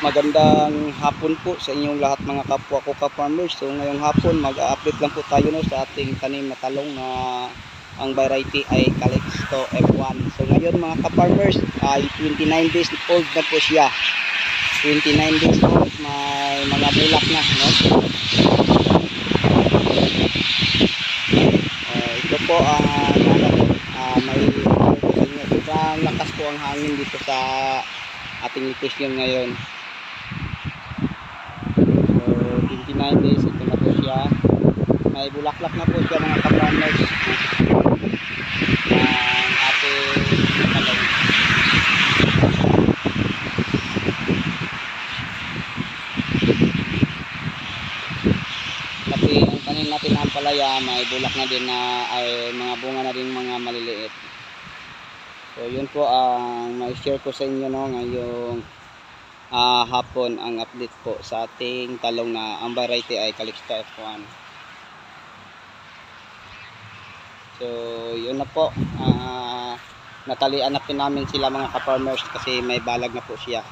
Magandang hapon po sa inyong lahat mga kapwa ko ka-farmers. So ngayong hapon mag-update lang po tayo no, sa ating tanim na talong na ang variety ay Calixto F1. So ngayon mga ka-farmers ay 29 days old na po siya. 29 days old, may mga bulak na. No? Uh, ito po ang uh, may sobrang lakas po ang hangin dito sa ating location ngayon. So, 29 days, ito na po siya. May bulaklak na po siya mga ka-farmers. Ang ating talong. Kasi ang tanim natin ang may bulak na din na ay mga bunga na din mga maliliit. So yun po ang may share ko sa inyo no ngayong ah, hapon ang update po sa ating talong na ang variety ay Calixto F1. So yun na po. Ah, natalian na po namin sila mga ka-farmers kasi may balag na po siya.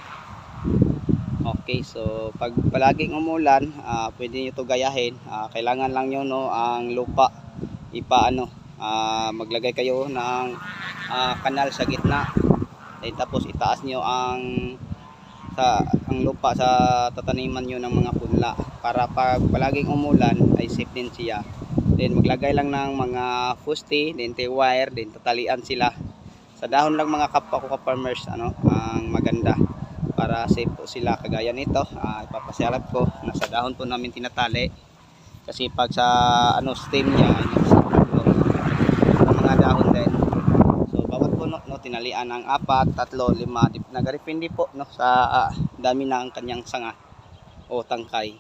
Okay, so pag palaging umulan, ah, pwede nyo to gayahin. Ah, kailangan lang nyo no, ang lupa ipaano, ah, maglagay kayo ng ah, kanal sa gitna. Then tapos itaas nyo ang sa ang lupa sa tataniman nyo ng mga punla para pag palaging umulan ay safe din siya. Then maglagay lang ng mga fusti, then wire, then tatalian sila. Sa dahon lang mga kapwa ko ka-farmers ano, ang maganda para safe po sila kagaya nito. Ah, ipapasyalat ko nasa dahon po namin tinatali kasi pag sa ano stem niya ay nasa ang mga dahon din. So bawat puno no tinalian ng apat, tatlo, lima, nagarepende po no sa ah, dami ang kanyang sanga o tangkay.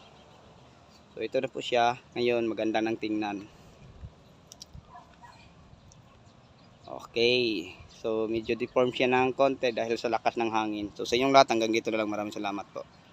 So ito na po siya. Ngayon maganda ng tingnan. Okay. So medyo deform siya ng konti dahil sa lakas ng hangin. So sa inyong lahat hanggang dito na lang. Maraming salamat po.